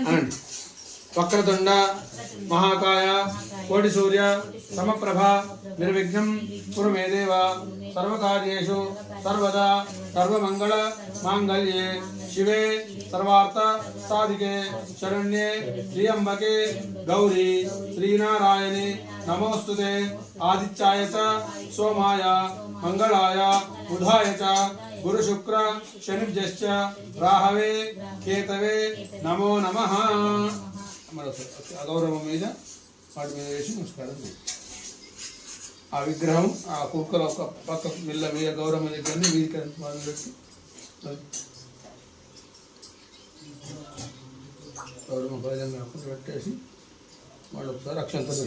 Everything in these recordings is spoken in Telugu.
అనండి. వక్రతుండ మహాకాయ కోటి సూర్య సమప్రభ నిర్విఘ్నం కురు మే దేవ. సర్వకార్యేషు సర్వదా సర్వమంగళ మాంగళ్యే. శివే సర్వార్థ సాధికే. శరణ్యే త్రియంబకే. గౌరీ శ్రీనారాయణి నమోస్తుతే. ఆదిత్యాయ చ సోమాయ. మంగళాయ బుధాయ చ. గురు శుక్ర శనిభ్యశ్చ రాహవే కేతవే నమో నమ. అగౌరవం మీద వాటి మీద వేసి నమస్కారం ఆ విగ్రహం ఆ కుక్కల ఒక పక్క మిల్ల మీద గౌరవం దగ్గరని వీరికి వాళ్ళు పెట్టి గౌరవం భోజనం అప్పుడు పెట్టేసి వాళ్ళు ఒకసారి అక్షంతలు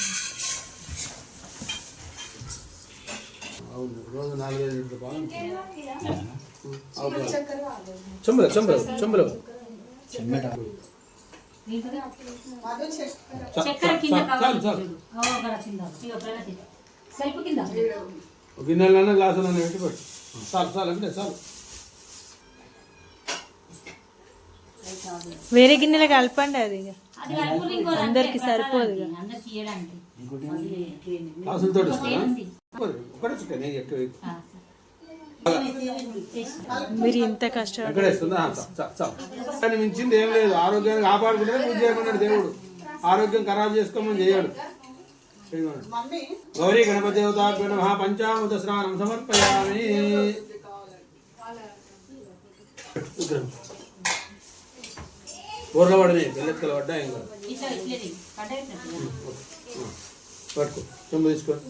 అవును రోజు నాలుగైదు లీటర్ పాలు చెంబులో చెంబులో చెంబులో. గిన్నెలన్నా గ్లాసులన్నా పెట్టి పెట్టు. చాలు చాలు అంటే చాలు. వేరే గిన్నెలు కలపండి అది ఇక. అందరికి సరిపోదు మీరు ఇంత కష్టపడి కానీ మించింది ఏం లేదు. ఆరోగ్యాన్ని కాపాడుకుంటే పూజ చేయమన్నాడు దేవుడు. ఆరోగ్యం ఖరాబ్ చేసుకోమని చేయడు. గౌరీ గణపతి దేవతాభ్యో నమః పంచామృత స్నానం సమర్పయామి. విగ్రహం బోర్ల పడని బెల్లెక్కలు పడ్డా ఏం కాదు. పట్టుకో. చెంబు తీసుకొని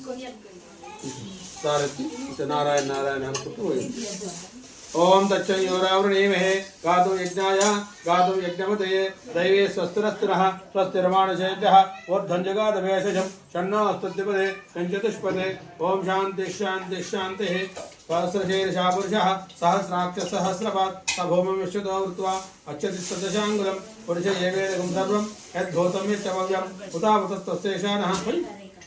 సారెత్తి నారాయణ నారాయణ అనుకుంటూ పోయింది ఓం తచ్చయోరావృణీమహే గాతుం యజ్ఞాయ గాతుం యజ్ఞమతయే దైవే స్వస్తిరస్తిరః స్వస్తిరమాణశేద్యः ఊర్ధ్వం జగాదభేషజం షన్నో అస్తుద్ధిపదే కంచతుష్పదే ఓం శాంతి శాంతి శాంతిः. सहस्रशीर्षा पुरुषः सहस्राख्यः सहस्रपात् स भौमं विश्वतो कृत्वा अच्छति सदशाङ्गुलं पुरुष एवेदकं सर्वं यद्भूतं यच्चव्यम् उतावतस्तस्यैषानः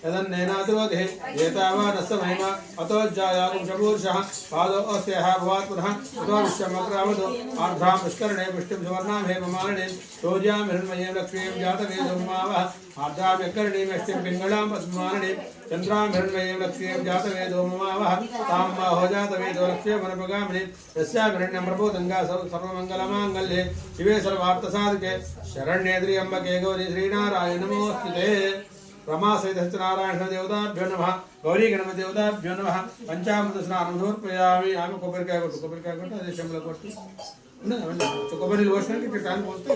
यदन्नेनातिवधे एतावानस्य महिमा अतो जायागुं शपूर्षः पादो अस्यः भवात् पुनः अतो विश्वमग्रामतो आर्द्रां पुष्करणे पुष्टिं सुवर्णां हेममालिनीं शौर्यां हिरण्मयीं लक्ष्मीं जातवेदोमावः आर्द्रां यकर्णीमष्टिं पिङ्गळां पद्मालिनीं चन्द्रां हिरण्मयीं लक्ष्मीं जातवेदोममावः तां बाहो जातवेदो लक्ष्मीमनुपगामिनीं यस्यां हिरण्यं प्रभूतङ्गा सर्वमङ्गलमाङ्गल्ये शिवे सर्वार्थसाधके शरण्ये त्र्यम्बके गौरी श्रीनारायण नमोऽस्तुते రమాసహిత సత్యనారాయణ దేవతాభ్యో నమ గౌరీ గణపతి దేవతాభ్యో నమ పంచామృత స్నానం సమర్పయామి ఆమె కొబ్బరికాయ కొట్టు కొబ్బరికాయ కొట్టు అదే శంబల కొట్టు. కొబ్బరి పోసినాక ఇక్కడ కాలు పోస్తే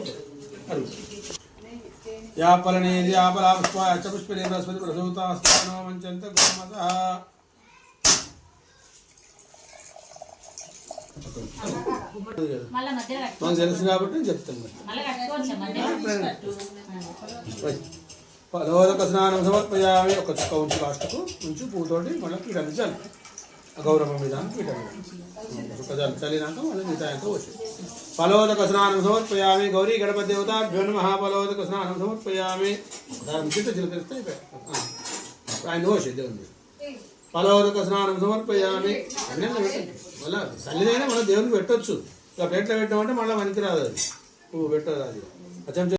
అది. యాపలనేది యాపలాపుష్ప అచ్చపుష్ప నేపస్పతి గోమత మాకు తెలుసు కాబట్టి చెప్తాను పదోదక స్నానం సమర్పయామి ఒక చుక్క ఉంచి లాస్ట్కు ఉంచి పూతోటి మళ్ళీ పీఠం చాలు గౌరవం మీద పీఠం మీద చుక్క చల్లినాక మళ్ళీ మిగతా వచ్చి. ఫలోదక స్నానం సమర్పయామి గౌరీ గణపతి దేవతాభ్యో నమః. స్నానం సమర్పయామి దాని చిత్త చిన్న అయిపోయాయి. ఆయన వచ్చి దేవుని పలోదక ఫలోదక స్నానం సమర్పయామి అన్నీ మళ్ళీ చల్లిదైనా మనం దేవునికి పెట్టొచ్చు. ఇక ప్లేట్లో పెట్టామంటే మళ్ళీ పనికిరాదు అది. పువ్వు పెట్టదు అది. అచ్చం